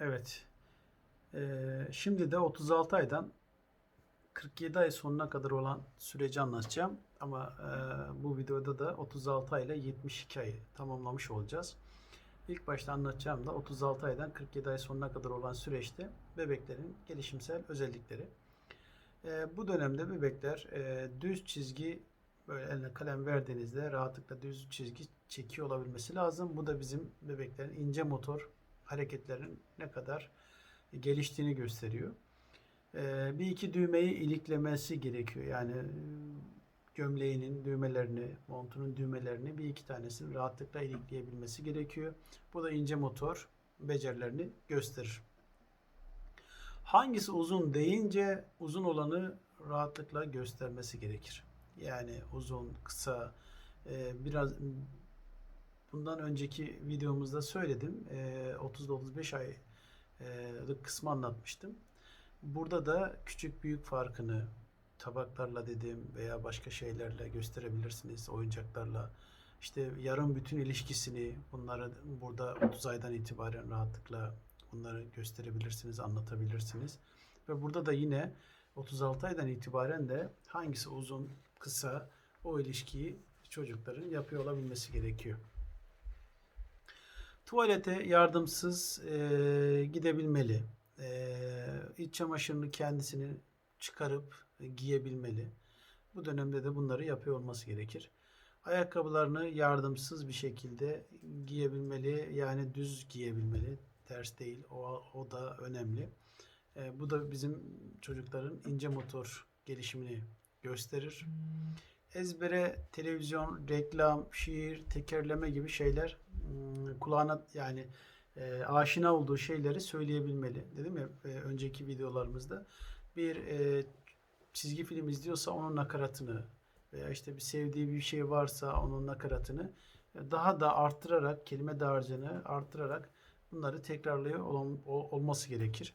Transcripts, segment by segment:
Evet. Ee, şimdi de 36 aydan 47 ay sonuna kadar olan süreci anlatacağım. Ama e, bu videoda da 36 ay ile 72 ayı tamamlamış olacağız. İlk başta anlatacağım da 36 aydan 47 ay sonuna kadar olan süreçte bebeklerin gelişimsel özellikleri. E, bu dönemde bebekler e, düz çizgi böyle eline kalem verdiğinizde rahatlıkla düz çizgi çekiyor olabilmesi lazım. Bu da bizim bebeklerin ince motor hareketlerin ne kadar geliştiğini gösteriyor. Ee, bir iki düğmeyi iliklemesi gerekiyor. Yani e, gömleğinin düğmelerini, montunun düğmelerini bir iki tanesini rahatlıkla ilikleyebilmesi gerekiyor. Bu da ince motor becerilerini gösterir. Hangisi uzun deyince uzun olanı rahatlıkla göstermesi gerekir. Yani uzun, kısa, e, biraz bundan önceki videomuzda söyledim. E, 30-35 aylık kısmı anlatmıştım. Burada da küçük büyük farkını tabaklarla dedim veya başka şeylerle gösterebilirsiniz, oyuncaklarla. İşte yarım bütün ilişkisini bunları burada 30 aydan itibaren rahatlıkla bunları gösterebilirsiniz, anlatabilirsiniz. Ve burada da yine 36 aydan itibaren de hangisi uzun, kısa o ilişkiyi çocukların yapıyor olabilmesi gerekiyor. Tuvalete yardımsız e, gidebilmeli. E, iç çamaşırını kendisini çıkarıp e, giyebilmeli. Bu dönemde de bunları yapıyor olması gerekir. Ayakkabılarını yardımsız bir şekilde giyebilmeli. Yani düz giyebilmeli. Ters değil. O, o da önemli. E, bu da bizim çocukların ince motor gelişimini gösterir. Ezbere televizyon, reklam, şiir, tekerleme gibi şeyler ım, kulağına yani e, aşina olduğu şeyleri söyleyebilmeli. Dedim ya e, önceki videolarımızda bir e, çizgi film izliyorsa onun nakaratını veya işte bir sevdiği bir şey varsa onun nakaratını e, daha da arttırarak kelime dağarcığını arttırarak bunları tekrarlıyor ol- ol- olması gerekir.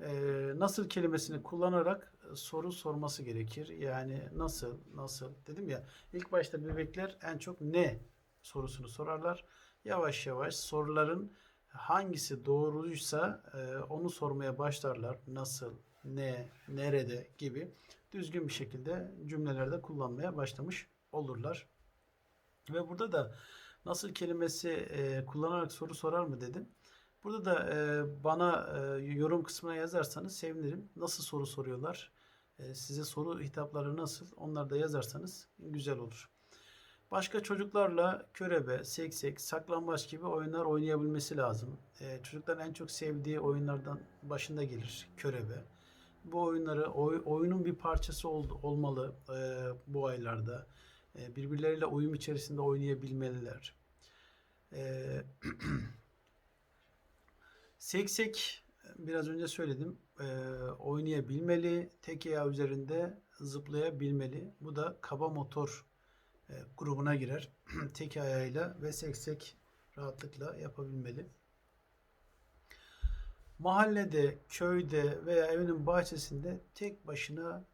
E, nasıl kelimesini kullanarak e, soru sorması gerekir. Yani nasıl, nasıl dedim ya ilk başta bebekler en çok ne sorusunu sorarlar. Yavaş yavaş soruların hangisi doğruysa e, onu sormaya başlarlar. Nasıl, ne, nerede gibi düzgün bir şekilde cümlelerde kullanmaya başlamış olurlar. Ve burada da nasıl kelimesi e, kullanarak soru sorar mı dedim. Burada da e, bana e, yorum kısmına yazarsanız sevinirim. Nasıl soru soruyorlar? E, size soru hitapları nasıl? Onları da yazarsanız güzel olur. Başka çocuklarla körebe, seksek, saklambaç gibi oyunlar oynayabilmesi lazım. E, çocukların en çok sevdiği oyunlardan başında gelir körebe. Bu oyunları oy- oyunun bir parçası ol- olmalı e, bu aylarda. E, birbirleriyle uyum içerisinde oynayabilmeliler. E, seksek biraz önce söyledim e, oynayabilmeli, tek ayağı üzerinde zıplayabilmeli. Bu da kaba motor e, grubuna girer. tek ayağıyla ve seksek rahatlıkla yapabilmeli. Mahallede, köyde veya evinin bahçesinde tek başına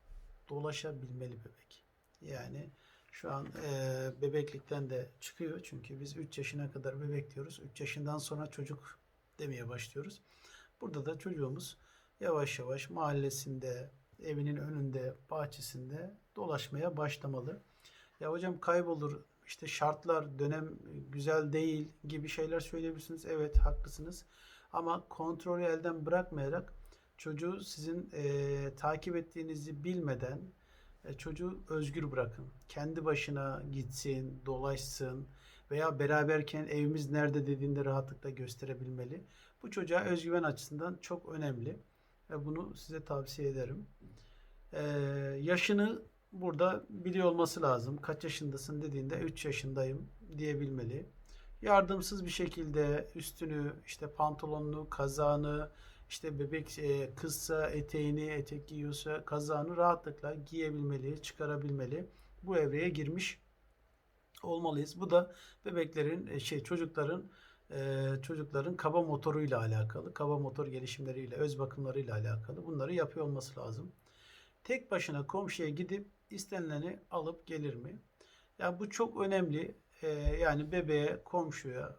dolaşabilmeli bebek. Yani şu an e, bebeklikten de çıkıyor çünkü biz 3 yaşına kadar bebek diyoruz. 3 yaşından sonra çocuk demeye başlıyoruz. Burada da çocuğumuz yavaş yavaş mahallesinde, evinin önünde, bahçesinde dolaşmaya başlamalı. Ya hocam kaybolur, işte şartlar, dönem güzel değil gibi şeyler söyleyebilirsiniz. Evet haklısınız. Ama kontrolü elden bırakmayarak çocuğu sizin e, takip ettiğinizi bilmeden çocuğu özgür bırakın. Kendi başına gitsin, dolaşsın veya beraberken evimiz nerede dediğinde rahatlıkla gösterebilmeli. Bu çocuğa özgüven açısından çok önemli ve bunu size tavsiye ederim. E, yaşını burada biliyor olması lazım. Kaç yaşındasın dediğinde 3 yaşındayım diyebilmeli. Yardımsız bir şekilde üstünü, işte pantolonunu, kazağını, işte bebek e, kızsa eteğini, etek giyiyorsa kazağını rahatlıkla giyebilmeli, çıkarabilmeli. Bu evreye girmiş olmalıyız. Bu da bebeklerin e, şey çocukların e, çocukların kaba motoruyla alakalı, kaba motor gelişimleriyle, öz bakımlarıyla alakalı. Bunları yapıyor olması lazım. Tek başına komşuya gidip istenileni alıp gelir mi? Ya bu çok önemli. E, yani bebeğe, komşuya,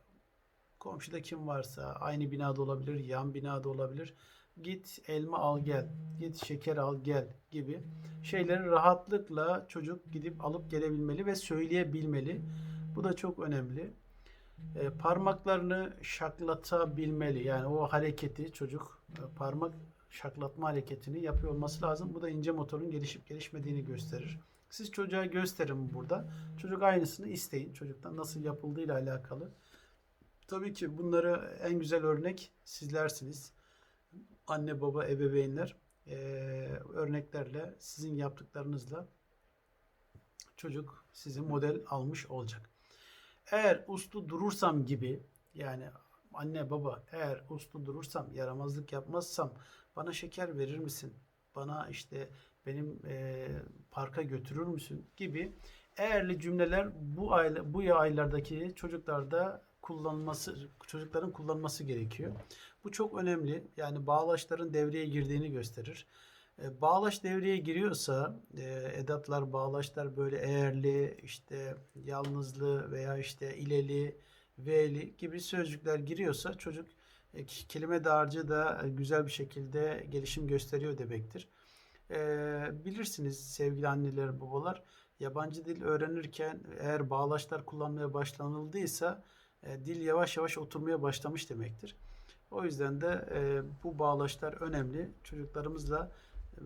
komşuda kim varsa aynı binada olabilir, yan binada olabilir. Git elma al gel, git şeker al gel gibi şeyleri rahatlıkla çocuk gidip alıp gelebilmeli ve söyleyebilmeli. Bu da çok önemli. E, parmaklarını şaklatabilmeli. Yani o hareketi çocuk e, parmak şaklatma hareketini yapıyor olması lazım. Bu da ince motorun gelişip gelişmediğini gösterir. Siz çocuğa gösterin burada. Çocuk aynısını isteyin. Çocuktan nasıl yapıldığıyla alakalı. Tabii ki bunları en güzel örnek sizlersiniz. Anne baba ebeveynler e, örneklerle sizin yaptıklarınızla çocuk sizi model almış olacak. Eğer uslu durursam gibi yani anne baba eğer uslu durursam yaramazlık yapmazsam bana şeker verir misin? Bana işte benim e, parka götürür müsün gibi eğerli cümleler bu ayla, bu aylardaki çocuklarda kullanılması çocukların kullanması gerekiyor. Bu çok önemli. Yani bağlaçların devreye girdiğini gösterir. E, Bağlaç devreye giriyorsa e, edatlar, bağlaçlar böyle eğerli, işte yalnızlı veya işte ileli, v'li gibi sözcükler giriyorsa çocuk e, kelime dağarcığı da güzel bir şekilde gelişim gösteriyor demektir. E, bilirsiniz sevgili anneler, babalar, yabancı dil öğrenirken eğer bağlaçlar kullanmaya başlanıldıysa e, dil yavaş yavaş oturmaya başlamış demektir. O yüzden de e, bu bağlaçlar önemli. Çocuklarımızla e,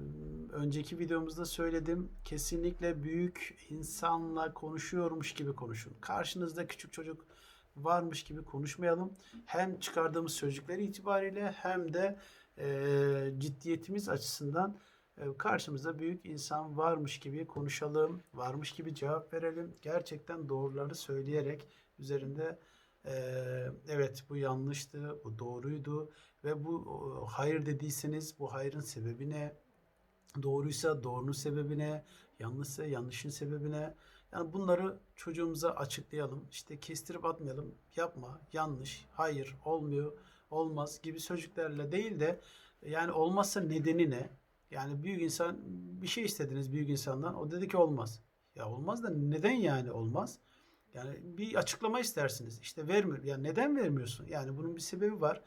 önceki videomuzda söyledim. Kesinlikle büyük insanla konuşuyormuş gibi konuşun. Karşınızda küçük çocuk varmış gibi konuşmayalım. Hem çıkardığımız sözcükler itibariyle hem de ciddiyetimiz açısından karşımızda büyük insan varmış gibi konuşalım, varmış gibi cevap verelim. Gerçekten doğruları söyleyerek üzerinde evet bu yanlıştı, bu doğruydu ve bu hayır dediyseniz bu hayırın sebebi ne? Doğruysa doğrunun sebebi ne? Yanlışsa yanlışın sebebi ne? Yani bunları çocuğumuza açıklayalım. İşte kestirip atmayalım. Yapma, yanlış, hayır, olmuyor, olmaz gibi sözcüklerle değil de yani olmazsa nedeni ne? Yani büyük insan bir şey istediniz büyük insandan. O dedi ki olmaz. Ya olmaz da neden yani olmaz? Yani bir açıklama istersiniz. İşte vermiyor. Ya neden vermiyorsun? Yani bunun bir sebebi var.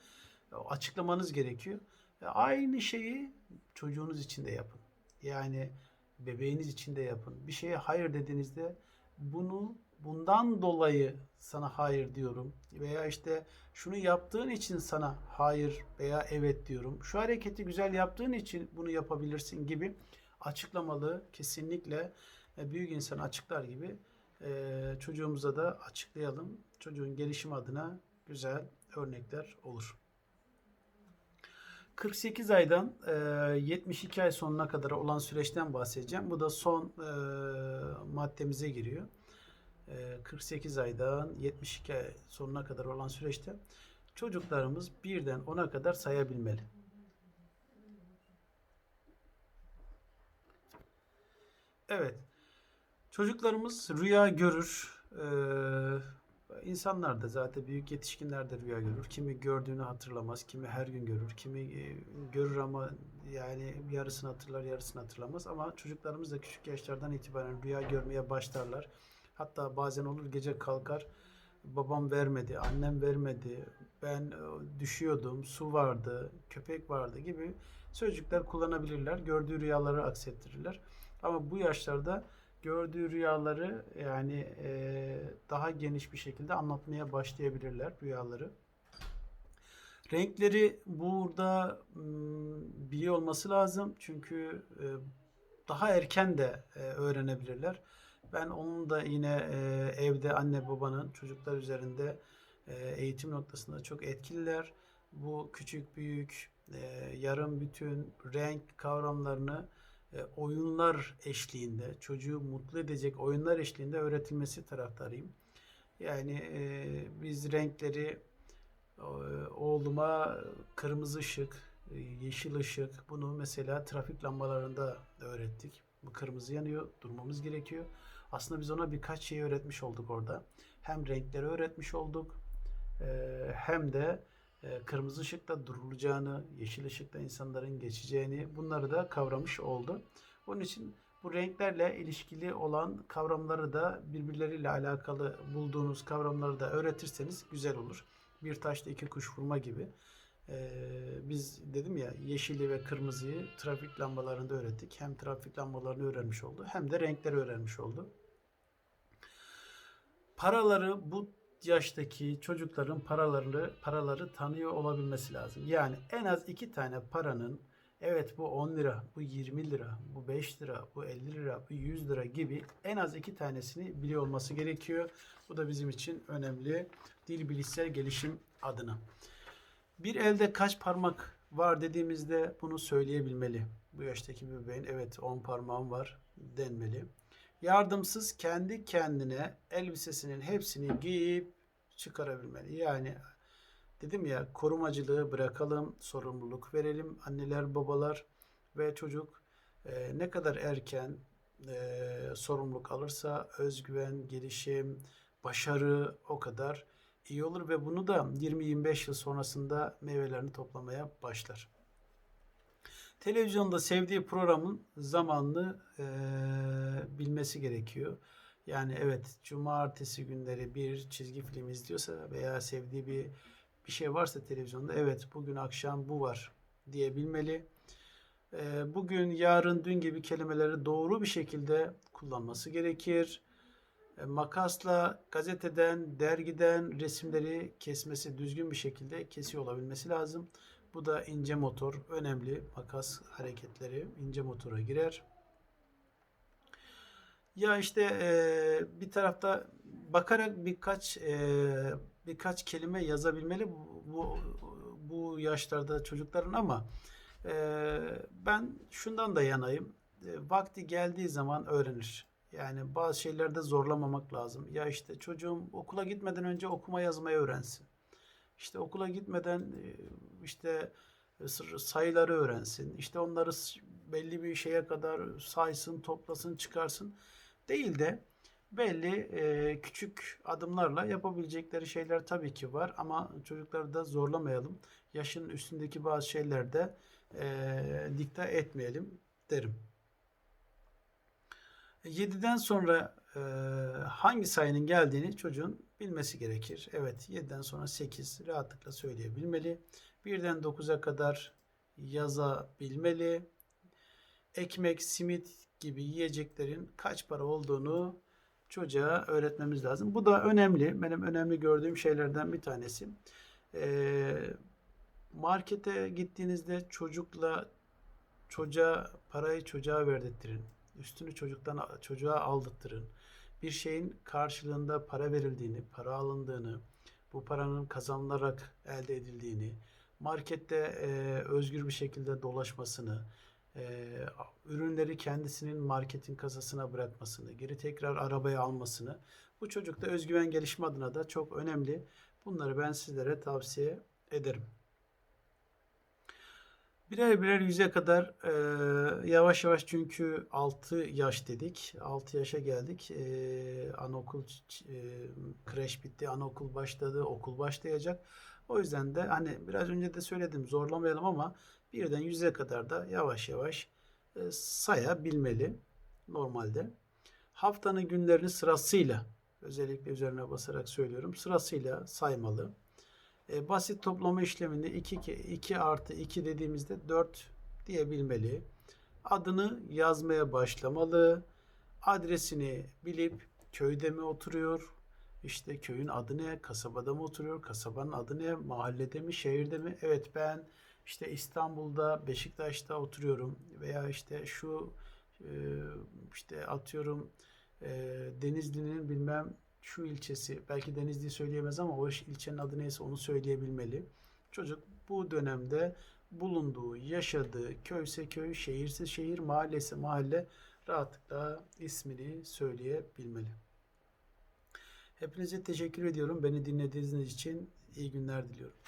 O Açıklamanız gerekiyor. E, Aynı şeyi çocuğunuz için de yapın. Yani bebeğiniz için de yapın. Bir şeye hayır dediğinizde bunu bundan dolayı sana hayır diyorum veya işte şunu yaptığın için sana hayır veya evet diyorum. Şu hareketi güzel yaptığın için bunu yapabilirsin gibi açıklamalı kesinlikle e, büyük insan açıklar gibi e, çocuğumuza da açıklayalım. Çocuğun gelişim adına güzel örnekler olur. 48 aydan e, 72 ay sonuna kadar olan süreçten bahsedeceğim. Bu da son e, maddemize giriyor. E, 48 aydan 72 ay sonuna kadar olan süreçte çocuklarımız birden 10'a kadar sayabilmeli. Evet. Çocuklarımız rüya görür. Ee, insanlar da zaten büyük yetişkinler de rüya görür. Kimi gördüğünü hatırlamaz, kimi her gün görür, kimi e, görür ama yani yarısını hatırlar, yarısını hatırlamaz. Ama çocuklarımız da küçük yaşlardan itibaren rüya görmeye başlarlar. Hatta bazen olur gece kalkar, babam vermedi, annem vermedi, ben e, düşüyordum, su vardı, köpek vardı gibi sözcükler kullanabilirler. Gördüğü rüyaları aksettirirler. Ama bu yaşlarda gördüğü rüyaları yani e, daha geniş bir şekilde anlatmaya başlayabilirler rüyaları. Renkleri burada biliyor olması lazım çünkü e, daha erken de e, öğrenebilirler. Ben onun da yine e, evde anne babanın çocuklar üzerinde eğitim noktasında çok etkililer. Bu küçük büyük yarım bütün renk kavramlarını oyunlar eşliğinde, çocuğu mutlu edecek oyunlar eşliğinde öğretilmesi taraftarıyım. Yani e, biz renkleri e, oğluma kırmızı ışık, e, yeşil ışık bunu mesela trafik lambalarında öğrettik. Bu kırmızı yanıyor, durmamız gerekiyor. Aslında biz ona birkaç şey öğretmiş olduk orada. Hem renkleri öğretmiş olduk, e, hem de e, kırmızı ışıkta durulacağını, yeşil ışıkta insanların geçeceğini bunları da kavramış oldu. Onun için bu renklerle ilişkili olan kavramları da birbirleriyle alakalı bulduğunuz kavramları da öğretirseniz güzel olur. Bir taşla iki kuş vurma gibi. Ee, biz dedim ya yeşili ve kırmızıyı trafik lambalarında öğrettik. Hem trafik lambalarını öğrenmiş oldu hem de renkleri öğrenmiş oldu. Paraları bu yaştaki çocukların paralarını paraları tanıyor olabilmesi lazım. Yani en az iki tane paranın evet bu 10 lira, bu 20 lira, bu 5 lira, bu 50 lira, bu 100 lira gibi en az iki tanesini biliyor olması gerekiyor. Bu da bizim için önemli dil bilişsel gelişim adına. Bir elde kaç parmak var dediğimizde bunu söyleyebilmeli. Bu yaştaki bir bebeğin evet 10 parmağım var denmeli. Yardımsız kendi kendine elbisesinin hepsini giyip çıkarabilmeli. Yani dedim ya korumacılığı bırakalım, sorumluluk verelim anneler, babalar ve çocuk e, ne kadar erken e, sorumluluk alırsa özgüven, gelişim, başarı o kadar iyi olur ve bunu da 20-25 yıl sonrasında meyvelerini toplamaya başlar. Televizyonda sevdiği programın zamanını e, bilmesi gerekiyor. Yani evet cumartesi günleri bir çizgi film izliyorsa veya sevdiği bir bir şey varsa televizyonda evet bugün akşam bu var diyebilmeli. E, bugün, yarın, dün gibi kelimeleri doğru bir şekilde kullanması gerekir. E, makasla gazeteden, dergiden resimleri kesmesi düzgün bir şekilde kesiyor olabilmesi lazım. Bu da ince motor önemli. Makas hareketleri ince motora girer. Ya işte e, bir tarafta bakarak birkaç e, birkaç kelime yazabilmeli bu, bu, yaşlarda çocukların ama e, ben şundan da yanayım. E, vakti geldiği zaman öğrenir. Yani bazı şeylerde zorlamamak lazım. Ya işte çocuğum okula gitmeden önce okuma yazmayı öğrensin. İşte okula gitmeden e, işte sayıları öğrensin. İşte onları belli bir şeye kadar saysın, toplasın, çıkarsın. Değil de belli e, küçük adımlarla yapabilecekleri şeyler tabii ki var ama çocukları da zorlamayalım. Yaşın üstündeki bazı şeylerde e, dikte etmeyelim derim. 7'den sonra e, hangi sayının geldiğini çocuğun bilmesi gerekir. Evet 7'den sonra 8 rahatlıkla söyleyebilmeli. 1'den 9'a kadar yazabilmeli. Ekmek, simit gibi yiyeceklerin kaç para olduğunu çocuğa öğretmemiz lazım. Bu da önemli. Benim önemli gördüğüm şeylerden bir tanesi. Ee, markete gittiğinizde çocukla çocuğa parayı çocuğa verdirttirin. Üstünü çocuktan çocuğa aldırtırın. Bir şeyin karşılığında para verildiğini, para alındığını, bu paranın kazanılarak elde edildiğini, markette e, özgür bir şekilde dolaşmasını, e, ürünleri kendisinin marketin kasasına bırakmasını, geri tekrar arabaya almasını, bu çocukta özgüven gelişme adına da çok önemli. Bunları ben sizlere tavsiye ederim. Birer birer yüze kadar e, yavaş yavaş çünkü 6 yaş dedik. 6 yaşa geldik. E, anaokul e, kreş bitti, anaokul başladı, okul başlayacak. O yüzden de hani biraz önce de söyledim zorlamayalım ama birden yüze kadar da yavaş yavaş e, sayabilmeli normalde. Haftanın günlerini sırasıyla özellikle üzerine basarak söylüyorum sırasıyla saymalı. E, basit toplama işleminde 2, 2 artı 2 dediğimizde 4 diyebilmeli. Adını yazmaya başlamalı. Adresini bilip köyde mi oturuyor? İşte köyün adı ne? Kasabada mı oturuyor? Kasabanın adı ne? Mahallede mi? Şehirde mi? Evet ben işte İstanbul'da, Beşiktaş'ta oturuyorum veya işte şu e, işte atıyorum e, Denizli'nin bilmem şu ilçesi, belki Denizli söyleyemez ama o ilçenin adı neyse onu söyleyebilmeli. Çocuk bu dönemde bulunduğu, yaşadığı köyse köy, şehirse şehir, mahallesi mahalle rahatlıkla ismini söyleyebilmeli. Hepinize teşekkür ediyorum. Beni dinlediğiniz için iyi günler diliyorum.